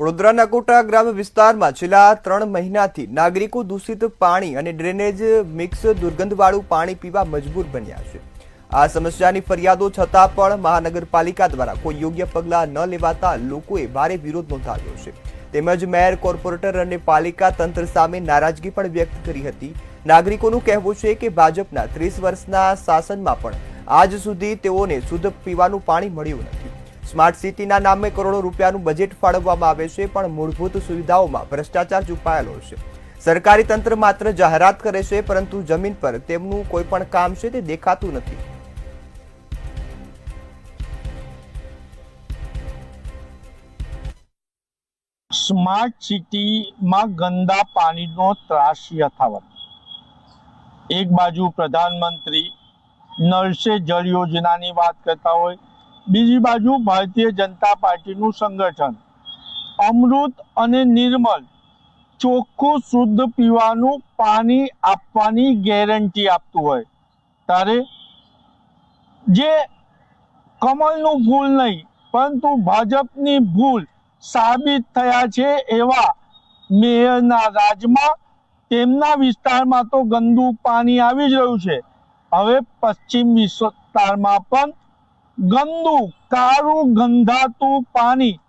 વડોદરાના કોટા ગ્રામ વિસ્તારમાં છેલ્લા ત્રણ મહિનાથી નાગરિકો દૂષિત પાણી અને ડ્રેનેજ મિક્સ દુર્ગંધવાળું પાણી પીવા મજબૂર બન્યા છે. આ સમસ્યાની ફરિયાદો છતાં પણ મહાનગરપાલિકા દ્વારા કોઈ યોગ્ય પગલાં ન લેવાતા લોકોએ ભારે વિરોધ નોંધાવ્યો છે. તેમજ મેયર, કોર્પોરેટર અને પાલિકા તંત્ર સામે નારાજગી પણ વ્યક્ત કરી હતી. નાગરિકોનું કહેવું છે કે ભાજપના ત્રીસ વર્ષના શાસનમાં પણ આજ સુધી તેઓને શુદ્ધ પીવાનું પાણી મળ્યું નથી. સ્માર્ટ સિટીના નામે કરોડો રૂપિયાનું બજેટ ફાળવવામાં આવે છે, પણ મૂળભૂત સુવિધાઓમાં ભ્રષ્ટાચાર છુપાયેલો છે. સરકારી તંત્ર માત્ર જાહેરાત કરે છે, પરંતુ જમીન પર તેમનું કોઈ પણ કામ છે તે દેખાતું નથી. સ્માર્ટ સિટીમાં ગંદા પાણીનો ત્રાસ યથાવત. એક બાજુ પ્રધાનમંત્રી નળ સે જળ યોજનાની વાત કરતા હોય બીજી બાજુ ભારતીય જનતા પાર્ટીનું સંગઠન. અમૃત અને નિર્મલ ચોખ્ખું શુદ્ધ પીવાનું પાણી આપવાની ગેરંટી આપતું હોય. ત્યારે જે કમલનું ભૂલ નહીં, પરંતુ ભાજપની ભૂલ સાબિત થયા છે એવા મેયરના રાજમાં, તેમના વિસ્તારમાં તો ગંદુ પાણી આવી જ રહ્યું છે. હવે પશ્ચિમ વિસ્તારમાં પણ ગંદુ, કાળું ગંધાતું પાણી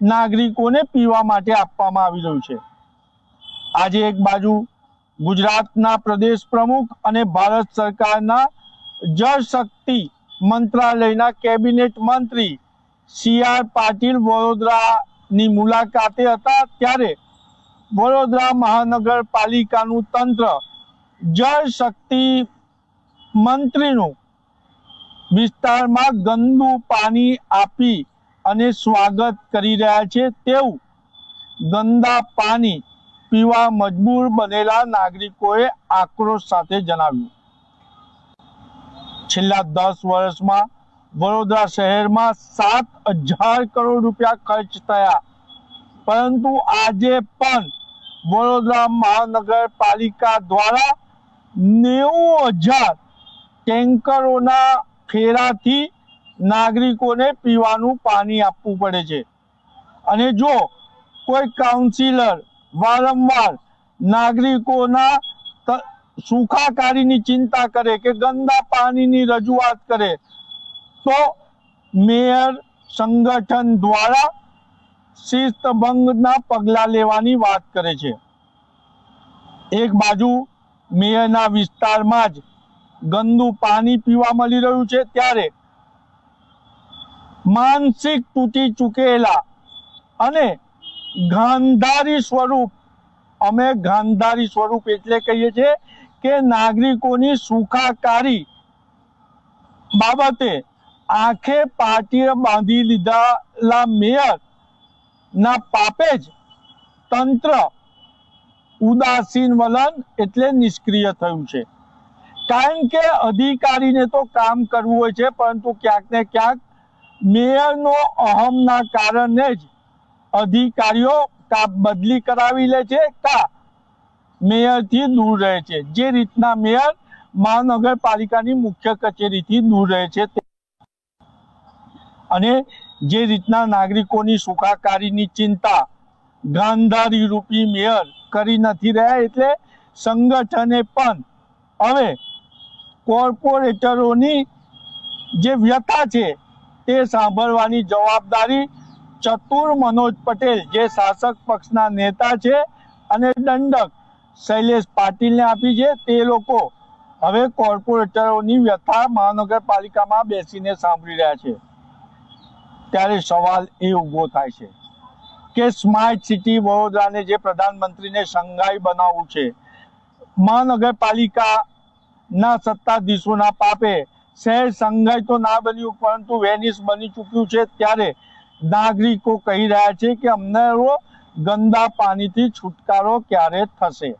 નાગરિકોને પીવા માટે આપવામાં આવી રહ્યું છે. આજે એક બાજુ ગુજરાતના પ્રદેશ પ્રમુખ અને ભારત સરકારના જળ શક્તિ મંત્રાલયના કેબિનેટ મંત્રી સી આર પાટીલ વડોદરાની મુલાકાતે હતા ત્યારે વડોદરા મહાનગરપાલિકાનું તંત્ર જળ શક્તિ મંત્રીનું વિસ્તારમાં ગંદુ પાણી આપી અને સ્વાગત કરી રહ્યા છે. તેવું ગંદા પાણી પીવા મજબૂર બનેલા નાગરિકોએ આક્રોશ સાથે જણાવ્યું. છેલ્લા દસ વર્ષમાં વડોદરા શહેરમાં સાત હજાર કરોડ રૂપિયા ખર્ચ થયા. પરંતુ આજે પણ વડોદરા મહાનગરપાલિકા દ્વારા નેવું હજાર ટેન્કરોના ફેરાથી નાગરિકોને પીવાનું પાણી આપવું પડે છે. અને જો કોઈ કાઉન્સિલર વારંવાર નાગરિકોના સુખાકારીની ચિંતા કરે કે ગંદા પાણીની રજૂઆત કરે, તો મેયર સંગઠન દ્વારા શિસ્તભંગના પગલાં લેવાની વાત કરે છે. એક બાજુ મેયરના વિસ્તારમાં જ ગંદુ પાણી પીવા મળી રહ્યું છે ત્યારે માનસિક તૂટી ચૂકેલા અને ગાંધારી સ્વરૂપ, અમે ગાંધારી સ્વરૂપ એટલે કહીએ છીએ કે નાગરિકોની સુખાકારી બાબતે આંખે પાટીએ બાંધી લીધેલા મેયર ના પાપે જ તંત્ર ઉદાસીન વલણ એટલે નિષ્ક્રિય થયું છે. કારણ કે અધિકારીને તો કામ કરવું હોય છે, પરંતુ ક્યાંક ને ક્યાંક મેયરનો અહમના કારણે જ અધિકારીઓ કા બદલી કરાવી લે છે કા મેયરથી દૂર રહે છે. જે રીતના મેયર મહાનગરપાલિકાની મુખ્ય કચેરીથી દૂર રહે છે અને જે રીતના નાગરિકોની સુખાકારીની ચિંતા ગાંધારી રૂપી મેયર કરી નથી રહ્યા એટલે સંગઠને પણ હવે કોર્પોરેટરોની જે વ્યથા છે તે સાંભળવાની જવાબદારી ચતુર મનોજ પટેલ, જે શાસક પક્ષના નેતા છે અને દંડક શૈલેષ પાટીલને આપી છે. તે લોકો હવે કોર્પોરેટરોની વ્યથા મહાનગરપાલિકામાં બેસીને સાંભળી રહ્યા છે. ત્યારે સવાલ એ ઊભો થાય છે કે સ્માર્ટ સિટી વડોદરાને જે પ્રધાનમંત્રીને શંઘાઈ બનાવવું છે મહાનગરપાલિકાના સત્તાધીશોના પાપે શહેર સંઘાઈ તો ના બન્યું, પરંતુ વેનિસ બની ચૂક્યું છે ત્યારે નાગરિકો કહી રહ્યા છે કે અમને ગંદા પાણીથી છુટકારો ક્યારે થશે?